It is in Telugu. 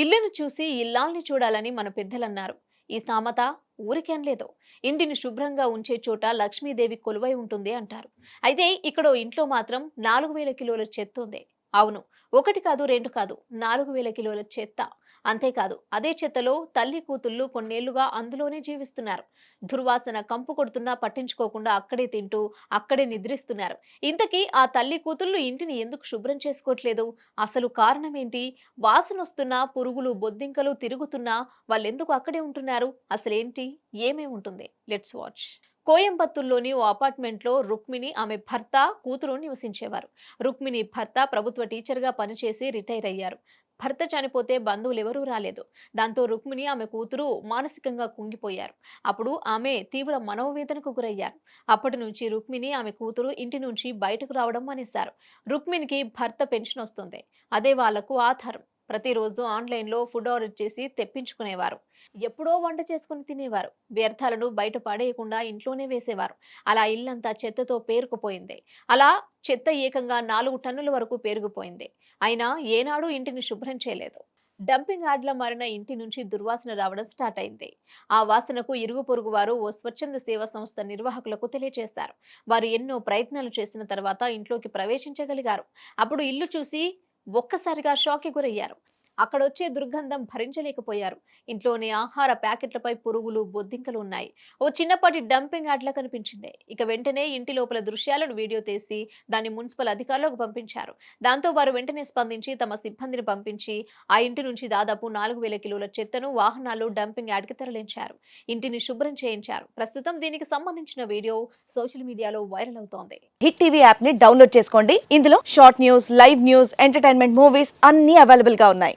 ఇల్లును చూసి ఇల్లాల్ని చూడాలని మన పెద్దలన్నారు. ఈ సామెత ఊరికేం లేదు. ఇంటిని శుభ్రంగా ఉంచే చోట లక్ష్మీదేవి కొలువై ఉంటుంది అంటారు. అయితే ఇక్కడ ఇంట్లో మాత్రం నాలుగు వేల కిలోల చెత్త ఉంది. అవును ఒకటి కాదు రెండు కాదు నాలుగు వేల కిలోల చెత్త. అంతేకాదు అదే చెత్తలో తల్లి కూతుళ్ళు కొన్నేళ్ళుగా అందులోనే జీవిస్తున్నారు. దుర్వాసన కంపు కొడుతున్నా పట్టించుకోకుండా అక్కడే తింటూ అక్కడే నిద్రిస్తున్నారు. ఇంతకీ ఆ తల్లి కూతుళ్ళు ఇంటిని ఎందుకు శుభ్రం చేసుకోవట్లేదు? అసలు కారణం ఏంటి వాసన వస్తున్నా పురుగులు బొద్దింకలు తిరుగుతున్నా వాళ్ళెందుకు అక్కడే ఉంటున్నారు? అసలేంటి? ఏమే ఉంటుంది? Let's watch. కోయంబత్తూర్లోని ఓ అపార్ట్మెంట్లో రుక్మిణి ఆమె భర్త కూతురు నివసించేవారు. రుక్మిణి భర్త ప్రభుత్వ టీచర్గా పనిచేసి రిటైర్ అయ్యారు. భర్త చనిపోతే బంధువులు ఎవరూ రాలేదు. దాంతో రుక్మిణి ఆమె కూతురు మానసికంగా కుంగిపోయారు. అప్పుడు ఆమె తీవ్ర మనోవేదనకు గురయ్యారు. అప్పటి నుంచి రుక్మిణి ఆమె కూతురు ఇంటి నుంచి బయటకు రావడం మానేశారు. రుక్మిణికి భర్త పెన్షన్ వస్తుంది. అదే వాళ్ళకు ఆధారం. ప్రతిరోజు ఆన్లైన్లో ఫుడ్ ఆర్డర్ చేసి తెప్పించుకునేవారు. ఎప్పుడో వంట చేసుకుని తినేవారు. వ్యర్థాలను బయట పడేయకుండా ఇంట్లోనే వేసేవారు. అలా ఇల్లంతా చెత్తతో పేరుకుపోయింది. అలా చెత్త ఏకంగా నాలుగు టన్నుల వరకు పేరుకుపోయింది. అయినా ఏనాడు ఇంటిని శుభ్రం చేయలేదు. డంపింగ్ యార్డ్ల మారిన ఇంటి నుంచి దుర్వాసన రావడం స్టార్ట్ అయింది. ఆ వాసనకు ఇరుగు పొరుగు వారు ఓ స్వచ్ఛంద సేవా సంస్థ నిర్వాహకులకు తెలియజేశారు వారు ఎన్నో ప్రయత్నాలు చేసిన తర్వాత ఇంట్లోకి ప్రవేశించగలిగారు. అప్పుడు ఇల్లు చూసి ఒక్కసారిగా షాక్కి గురయ్యారు. అక్కడొచ్చే దుర్గంధం భరించలేకపోయారు. ఇంట్లోని ఆహార ప్యాకెట్లపై పురుగులు బొద్దింకలు ఉన్నాయి. ఓ చిన్నపాటి డంపింగ్ యార్డ్లా కనిపించింది. ఇక వెంటనే ఇంటి లోపల దృశ్యాలను వీడియో తీసి దాన్ని మున్సిపల్ అధికారులకు పంపించారు. దాంతో వారు వెంటనే స్పందించి తమ సిబ్బందిని పంపించి ఆ ఇంటి నుంచి దాదాపు నాలుగు వేల కిలోల చెత్తను వాహనాలు డంపింగ్ యార్డ్కి తరలించారు. ఇంటిని శుభ్రం చేయించారు. ప్రస్తుతం దీనికి సంబంధించిన వీడియో సోషల్ మీడియాలో వైరల్ అవుతోంది. హిట్ టీవీ యాప్ని డౌన్లోడ్ చేసుకోండి. ఇందులో short news live news entertainment movies అన్ని అవైలబుల్గా ఉన్నాయి.